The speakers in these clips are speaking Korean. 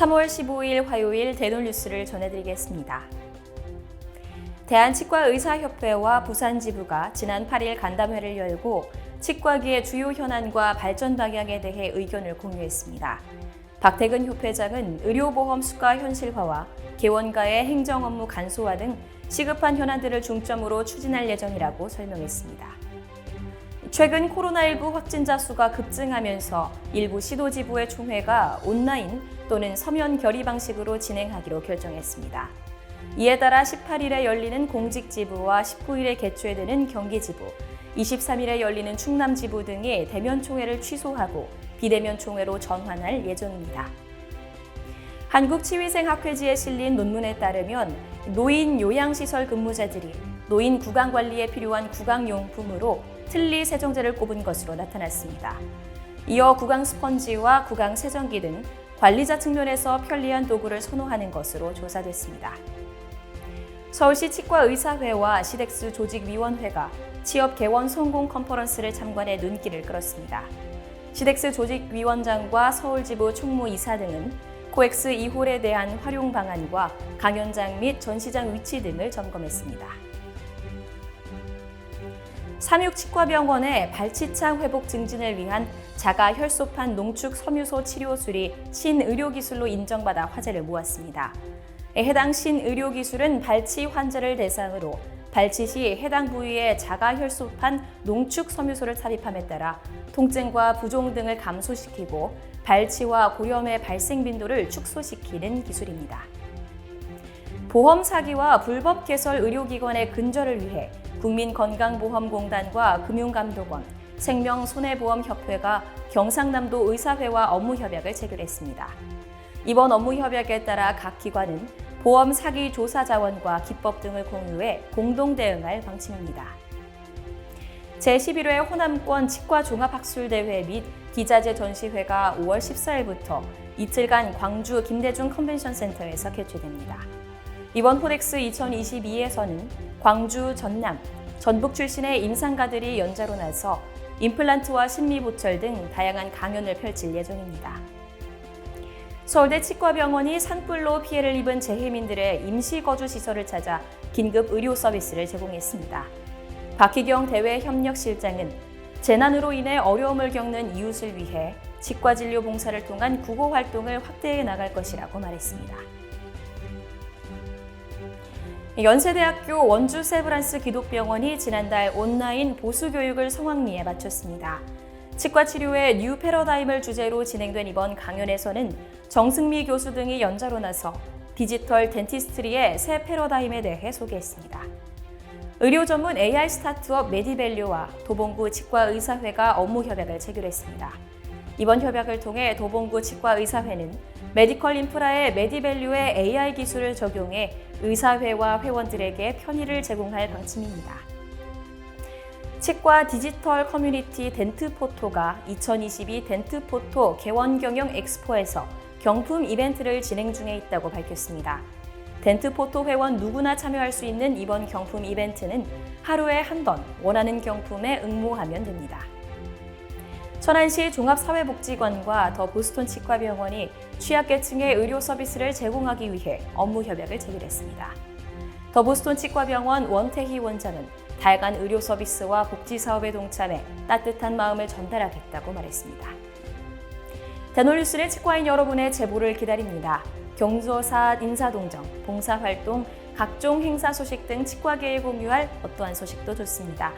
3월 15일 화요일 대놀 뉴스를 전해드리겠습니다. 대한치과의사협회와 부산지부가 지난 8일 간담회를 열고 치과계의 주요 현안과 발전 방향에 대해 의견을 공유했습니다. 박태근 협회장은 의료보험 수가 현실화와 개원가의 행정 업무 간소화 등 시급한 현안들을 중점으로 추진할 예정이라고 설명했습니다. 최근 코로나19 확진자 수가 급증하면서 일부 시도지부의 총회가 온라인 또는 서면 결의 방식으로 진행하기로 결정했습니다. 이에 따라 18일에 열리는 공직지부와 19일에 개최되는 경기지부, 23일에 열리는 충남지부 등의 대면 총회를 취소하고 비대면 총회로 전환할 예정입니다. 한국치위생학회지에 실린 논문에 따르면 노인 요양시설 근무자들이 노인 구강 관리에 필요한 구강용품으로 틀니 세정제를 꼽은 것으로 나타났습니다. 이어 구강 스펀지와 구강 세정기 등 관리자 측면에서 편리한 도구를 선호하는 것으로 조사됐습니다. 서울시 치과의사회와 시덱스 조직위원회가 취업 개원 성공 컨퍼런스를 참관해 눈길을 끌었습니다. 시덱스 조직위원장과 서울지부 총무이사 등은 코엑스 2홀에 대한 활용 방안과 강연장 및 전시장 위치 등을 점검했습니다. 삼육치과병원의 발치창 회복 증진을 위한 자가 혈소판 농축 섬유소 치료술이 신의료기술로 인정받아 화제를 모았습니다. 해당 신의료기술은 발치 환자를 대상으로 발치 시 해당 부위에 자가 혈소판 농축 섬유소를 삽입함에 따라 통증과 부종 등을 감소시키고 발치와 고염의 발생 빈도를 축소시키는 기술입니다. 보험 사기와 불법 개설 의료기관의 근절을 위해 국민건강보험공단과 금융감독원, 생명손해보험협회가 경상남도 의사회와 업무협약을 체결했습니다. 이번 업무협약에 따라 각 기관은 보험 사기 조사 자원과 기법 등을 공유해 공동 대응할 방침입니다. 제11회 호남권 치과 종합학술대회 및 기자재 전시회가 5월 14일부터 이틀간 광주 김대중 컨벤션 센터에서 개최됩니다. 이번 호렉스 2022에서는 광주, 전남, 전북 출신의 임상가들이 연자로 나서 임플란트와 심미보철 등 다양한 강연을 펼칠 예정입니다. 서울대 치과병원이 산불로 피해를 입은 재해민들의 임시 거주 시설을 찾아 긴급 의료 서비스를 제공했습니다. 박희경 대외 협력실장은 재난으로 인해 어려움을 겪는 이웃을 위해 치과 진료 봉사를 통한 구호 활동을 확대해 나갈 것이라고 말했습니다. 연세대학교 원주 세브란스 기독병원이 지난달 온라인 보수 교육을 성황리에 마쳤습니다. 치과 치료의 뉴 패러다임을 주제로 진행된 이번 강연에서는 정승미 교수 등이 연자로 나서 디지털 덴티스트리의 새 패러다임에 대해 소개했습니다. 의료 전문 AI 스타트업 메디밸류와 도봉구 치과의사회가 업무 협약을 체결했습니다. 이번 협약을 통해 도봉구 치과의사회는 메디컬 인프라의 메디밸류의 AI 기술을 적용해 의사회와 회원들에게 편의를 제공할 방침입니다. 치과 디지털 커뮤니티 덴트포토가 2022 덴트포토 개원경영 엑스포에서 경품 이벤트를 진행 중에 있다고 밝혔습니다. 덴트포토 회원 누구나 참여할 수 있는 이번 경품 이벤트는 하루에 한 번 원하는 경품에 응모하면 됩니다. 천안시 종합사회복지관과 더 보스턴 치과병원이 취약계층의 의료 서비스를 제공하기 위해 업무 협약을 체결했습니다. 더 보스턴 치과병원 원태희 원장은 다양한 의료 서비스와 복지 사업에 동참해 따뜻한 마음을 전달하겠다고 말했습니다. 대놀뉴스는 치과인 여러분의 제보를 기다립니다. 경조사 인사동정, 봉사활동, 각종 행사 소식 등 치과계에 공유할 어떠한 소식도 좋습니다.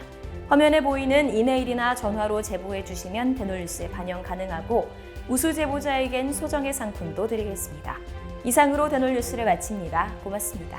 화면에 보이는 이메일이나 전화로 제보해 주시면 대놀뉴스에 반영 가능하고 우수 제보자에겐 소정의 상품도 드리겠습니다. 이상으로 대놀뉴스를 마칩니다. 고맙습니다.